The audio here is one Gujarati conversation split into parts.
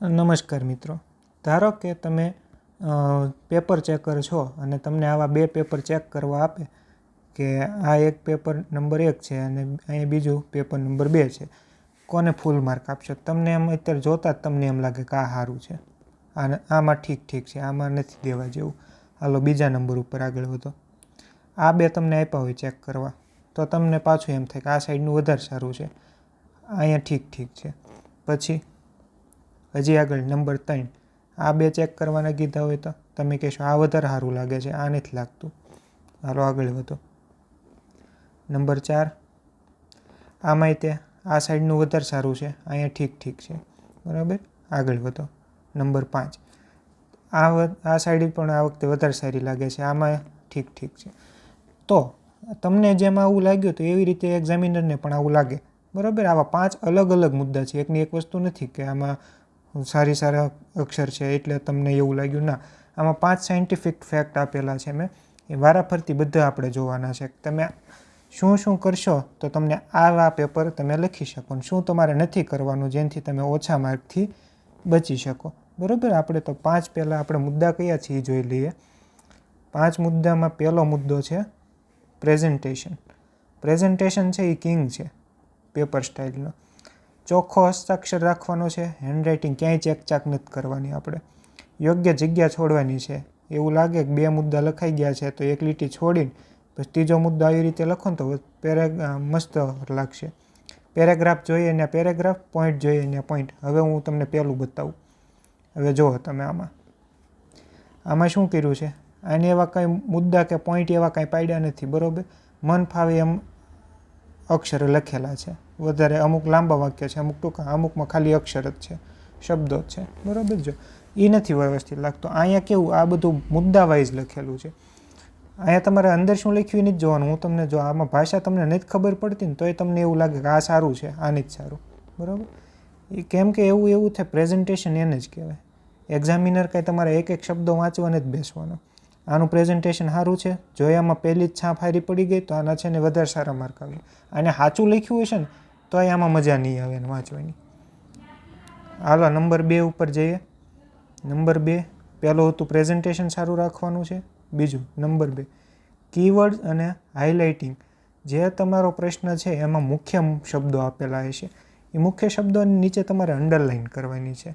નમસ્કાર મિત્રો. ધારો કે તમે પેપર ચેકર છો અને તમને આવા બે પેપર ચેક કરવા આપે કે આ એક પેપર નંબર એક છે અને અહીંયા બીજું પેપર નંબર બે છે, કોને ફૂલ માર્ક આપશો? તમને એમ અત્યારે જોતા જ તમને એમ લાગે કે આ સારું છે. અને આમાં ઠીક ઠીક છે, આમાં નથી દેવા જેવું. હાલો, બીજા નંબર ઉપર આગળ વધો. આ બે તમને આપ્યા હોય ચેક કરવા, તો તમને પાછું એમ થાય કે આ સાઈડનું વધારે સારું છે. અહીંયા ઠીક ઠીક છે. પછી હજી આગળ નંબર ત્રણ. આ બે ચેક કરવાના કીધા હોય તો તમે કહેશો, આ વધારે સારું લાગે છે, આ નથી લાગતું. હાલો, આગળ વધો. નંબર ચાર. આમાંય તે, આ સાઈડનું વધારે સારું છે, અહીંયા ઠીક ઠીક છે. બરાબર? આગળ વધો. નંબર પાંચ. આ આ સાઈડ પણ આ વખતે વધારે સારી લાગે છે, આમાં ઠીક ઠીક છે. તો તમને જેમ આવું લાગ્યું તો એવી રીતે એક્ઝામિનરને પણ આવું લાગે. બરાબર? આવા પાંચ અલગ અલગ મુદ્દા છે, એકની એક વસ્તુ નથી કે આમાં સારી સારા અક્ષર છે એટલે તમને એવું લાગ્યું, ના. આમાં પાંચ સાયન્ટિફિક ફેક્ટ આપેલા છે મેં. એ વારાફરતી બધા આપણે જોવાના છે. તમે શું શું કરશો તો તમને આવા પેપર તમે લખી શકો શું તમારે નથી કરવાનું જેનાથી તમે ઓછા માર્કથી બચી શકો. બરાબર? આપણે તો પાંચ પહેલાં આપણે મુદ્દા કયા છે એ જોઈ લઈએ. પાંચ મુદ્દામાં પહેલો મુદ્દો છે પ્રેઝન્ટેશન પ્રેઝન્ટેશન છે એ કિંગ છે પેપર સ્ટાઇલનો ચોખ્ખો હસ્તાક્ષર રાખવાનો છે. હેન્ડરાઇટિંગ ક્યાંય ચેકચાક નથી કરવાની આપણે. યોગ્ય જગ્યા છોડવાની છે. એવું લાગે કે બે મુદ્દા લખાઈ ગયા છે તો એક લીટી છોડીને પછી ત્રીજો મુદ્દો આવી રીતે લખો ને તો પેરે મસ્ત લાગશે. પેરેગ્રાફ જોઈએ ને પેરેગ્રાફ પોઈન્ટ જોઈએ ને પોઈન્ટ હવે હું તમને પહેલું બતાવું. હવે જુઓ તમે આમાં. આમાં શું કર્યું છે? આને એવા કંઈ મુદ્દા કે પોઈન્ટ એવા કાંઈ પાડ્યા નથી, બરાબર? મન ફાવે એમ અક્ષર લખેલા છે. વધારે અમુક લાંબા વાક્ય છે, અમુક ટૂંકા, અમુકમાં ખાલી અક્ષર જ છે, શબ્દો જ છે. બરાબર જો એ નથી વ્યવસ્થિત લાગતો. અહીંયા કેવું, આ બધું મુદ્દા વાઇઝ લખેલું છે. અહીંયા તમારે અંદર શું લખ્યું એ નથી જોવાનું. હું તમને જો આમાં ભાષા તમને નથી ખબર પડતી ને તોય તમને એવું લાગે કે આ સારું છે, આ જ સારું. બરાબર? એ કેમ કે એવું એવું થાય. પ્રેઝન્ટેશન એને જ કહેવાય. એક્ઝામિનર કાંઈ તમારે એક એક શબ્દો વાંચવાને જ બેસવાનો. આનું પ્રેઝન્ટેશન સારું છે. જો આમાં પહેલી જ છાપ હારી પડી ગઈ તો આના છે ને વધારે સારા માર્ક આવે અને સાચું લખ્યું હશે ને, તો આમાં મજા નહીં આવે એને વાંચવાની. હાલો નંબર બે ઉપર જઈએ. નંબર બે, પહેલું હતું પ્રેઝન્ટેશન સારું રાખવાનું છે. બીજું નંબર બે. કીવર્ડ અને હાઇલાઇટિંગ જે તમારો પ્રશ્ન છે, એમાં મુખ્ય શબ્દો આપેલા હશે. એ મુખ્ય શબ્દોની નીચે તમારે અંડરલાઇન કરવાની છે.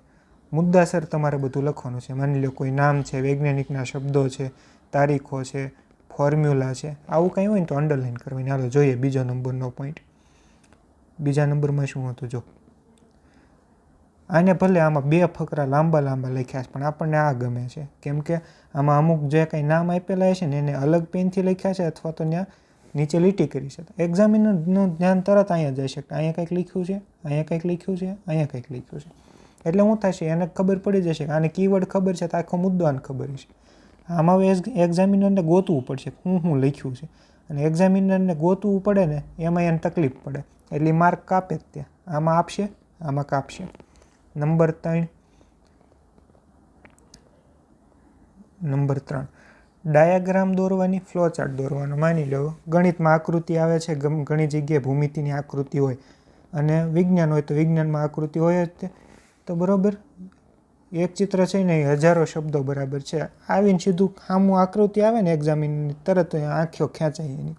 મુદ્દાસર તમારે બધું લખવાનું છે. માની લો કોઈ નામ છે, વૈજ્ઞાનિકના શબ્દો છે, તારીખો છે, ફોર્મ્યુલા છે. આવું કંઈ હોય ને તો અંડરલાઇન કરવાની હાલો જોઈએ બીજો નંબરનો પોઈન્ટ બીજા નંબરમાં શું હતું જો? આને ભલે આમાં બે ફકરા લાંબા લાંબા લખ્યા છે, પણ આપણને આ ગમે છે. કેમ કે આમાં અમુક જે કંઈ નામ આપેલા છે ને એને અલગ પેનથી લખ્યા છે અથવા તો ત્યાં નીચે લીટી કરી છે. એક્ઝામિનરનું ધ્યાન તરત અહીંયા જઈ શકે અહીંયા કંઈક લખ્યું છે, અહીંયા કંઈક લખ્યું છે, અહીંયા કંઈક લખ્યું છે. એટલે શું થશે એને ખબર પડી જશે કે આને કીવર્ડ ખબર છે, તો આખો મુદ્દો આને ખબર છે આમાં હવે એક્ઝામિનરને ગોતવું પડશે હું શું લખ્યું છે. અને એક્ઝામિનરને ગોતવું પડે ને, એમાં એને તકલીફ પડે. એટલે માર્ક કાપે જ ત્યાં. આમાં આપશે, આમાં કાપશે. નંબર ત્રણ. નંબર ત્રણ. ડાયાગ્રામ દોરવાની, ફ્લોચાર્ટ દોરવાનો. માની લો, ગણિતમાં આકૃતિ આવે છે ઘણી જગ્યાએ ભૂમિતિની આકૃતિ હોય. અને વિજ્ઞાન હોય તો વિજ્ઞાનમાં આકૃતિ હોય જ તે. તો બરાબર? એક ચિત્ર છે ને હજારો શબ્દો બરાબર છે. આવીને સીધું આમું આકૃતિ આવે ને એક્ઝામિનની તરત આંખો ખેંચાય એની.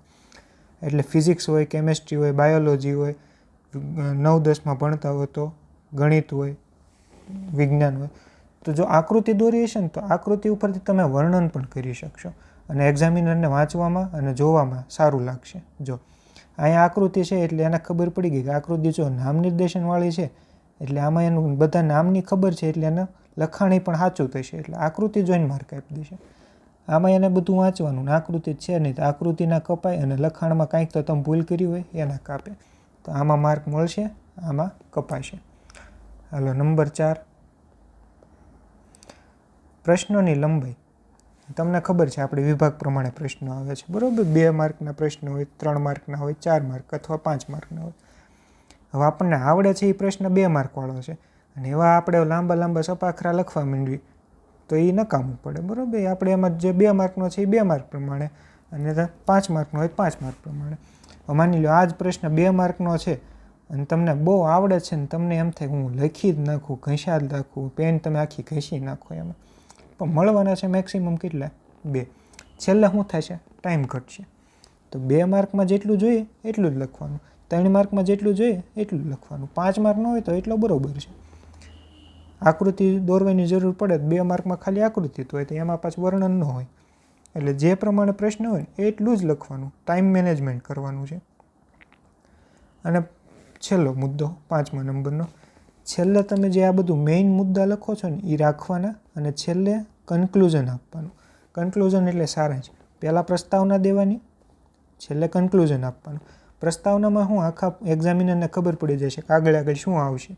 એટલે ફિઝિક્સ હોય કેમેસ્ટ્રી હોય બાયોલોજી હોય, નવ દસમાં ભણતા હોય તો ગણિત હોય, વિજ્ઞાન હોય. તો જો આકૃતિ દોરી હશે ને તો આકૃતિ ઉપરથી તમે વર્ણન પણ કરી શકશો. અને એક્ઝામિનરને વાંચવામાં અને જોવામાં સારું લાગશે. જો. અહીંયા આકૃતિ છે એટલે એને ખબર પડી ગઈ કે આકૃતિ જો નામ નિર્દેશનવાળી છે એટલે આમાં એનું બધા નામની ખબર છે એટલે એને લખાણ પણ સાચું થશે. એટલે આકૃતિ જોઈને માર્ક આપી દેશે. આમાં એને બધું વાંચવાનું આકૃતિ છે નહીં તો આકૃતિના કપાય અને લખાણમાં કાંઈક તો તમે ભૂલ કરી હોય એના કાપે. તો આમાં માર્ક મળશે, આમાં કપાશે. હાલો, નંબર ચાર. પ્રશ્નોની લંબાઈ. તમને ખબર છે આપણે વિભાગ પ્રમાણે પ્રશ્નો આવે છે. બરાબર? બે માર્કના પ્રશ્નો હોય, ત્રણ માર્કના હોય, ચાર માર્ક અથવા પાંચ માર્કના હોય. હવે આપણને આવડે છે એ પ્રશ્ન બે માર્કવાળો છે. અને એવા આપણે લાંબા લાંબા સપાખરા લખવા માંડવી, તો એ નકામું પડે, બરાબર? આપણે એમાં જે બે માર્કનો છે એ બે માર્ક પ્રમાણે અને પાંચ માર્કનો હોય પાંચ માર્ક પ્રમાણે. માની લો આ જ પ્રશ્ન બે માર્કનો છે અને તમને બહુ આવડે છે ને તમને એમ થાય હું લખી જ નાખું ઘસ્યા જ નાખું, પેન તમે આખી ઘસી નાખો એમાં. પણ મળવાના છે મેક્સિમમ કેટલા? બે. છેલ્લે શું થશે? ટાઈમ ઘટશે. તો બે માર્કમાં જેટલું જોઈએ એટલું જ લખવાનું. ત્રણ માર્કમાં જેટલું જોઈએ, એટલું લખવાનું. પાંચ માર્કનો હોય તો એટલો બરાબર છે. આકૃતિ દોરવાની જરૂર પડે બે માર્કમાં ખાલી આકૃતિ તો હોય તો એમાં પાછું વર્ણન ન હોય. એટલે જે પ્રમાણે પ્રશ્ન હોય એટલું જ લખવાનું, ટાઈમ મેનેજમેન્ટ કરવાનું છે. અને છેલ્લો મુદ્દો, પાંચમા નંબરનો. છેલ્લે તમે જે આ બધું મેઇન મુદ્દા લખો છો ને એ રાખવાના અને છેલ્લે કન્ક્લુઝન આપવાનું. કન્ક્લુઝન એટલે સારાંશ. પહેલાં પ્રસ્તાવના દેવાની, છેલ્લે કન્ક્લુઝન આપવાનું. પ્રસ્તાવનામાં હું આખા એક્ઝામિનરને ખબર પડી જશે કે આગળ આગળ શું આવશે?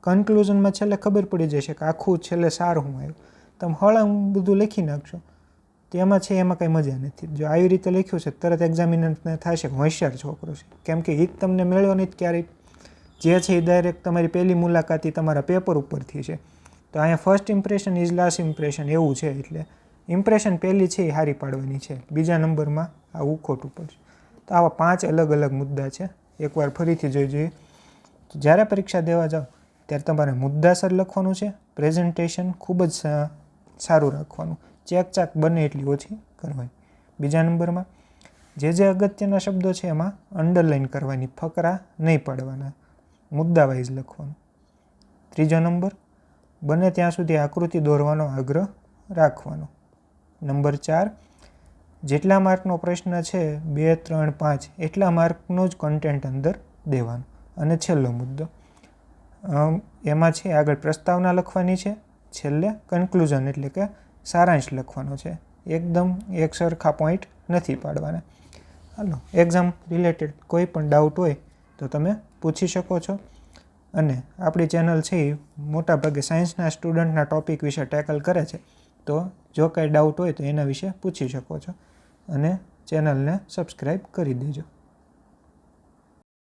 કન્ક્લુઝનમાં છેલ્લે ખબર પડી જશે કે આખું છેલ્લે સાર હું આવ્યું તમે હળંગ બધું લખી નાખશો. તેમાં છે એમાં કંઈ મજા નથી. જો આવી રીતે લખ્યું છે, તરત એક્ઝામિનરને થશે કે હોશિયાર છોકરો છે. કેમ કે એ તમને મેળવ્યો નહીં ક્યારેય. જે છે એ ડાયરેક્ટ તમારી પહેલી મુલાકાતી તમારા પેપર ઉપરથી છે. તો અહીંયા first impression is last impression એવું છે એટલે. ઇમ્પ્રેશન પહેલી છે એ હારી પાડવાની છે. બીજા નંબરમાં આવું ખોટું પડશે તો આવા પાંચ અલગ અલગ મુદ્દા છે. એકવાર ફરીથી જોઈ જોઈએ જ્યારે પરીક્ષા દેવા જાઓ, ત્યારે તમારે મુદ્દાસર લખવાનું છે પ્રેઝન્ટેશન ખૂબ જ સારું રાખવાનું. ચેકચાક બને એટલી ઓછી કરવાની. બીજા નંબરમાં, જે જે અગત્યના શબ્દો છે એમાં અંડરલાઇન કરવાની ફકરા નહીં પાડવાના. મુદ્દા વાઇઝ લખવાનું. ત્રીજો નંબર, બને ત્યાં સુધી આકૃતિ દોરવાનો આગ્રહ રાખવાનો. નંબર ચાર જેટલા માર્કનો પ્રશ્ન છે, બે, ત્રણ, પાંચ, એટલા માર્કનો જ કન્ટેન્ટ અંદર દેવાનો. અને છેલ્લો મુદ્દો. એમાં છે, આગળ પ્રસ્તાવના લખવાની છે. છેલ્લે કન્ક્લુઝન એટલે કે સારાંશ લખવાનો છે. એકદમ એક સરખા પોઈન્ટ નથી પાડવાના. હાલો એક્ઝામ રિલેટેડ કોઈ પણ ડાઉટ હોય તો તમે પૂછી શકો છો. અને આપણી ચેનલ છે એ મોટાભાગે સાયન્સના સ્ટુડન્ટના ટોપિક વિશે ટેકલ કરે છે. તો જો કાંઈ ડાઉટ હોય તો એના વિશે પૂછી શકો છો. અને ચેનલને સબસ્ક્રાઈબ કરી દેજો.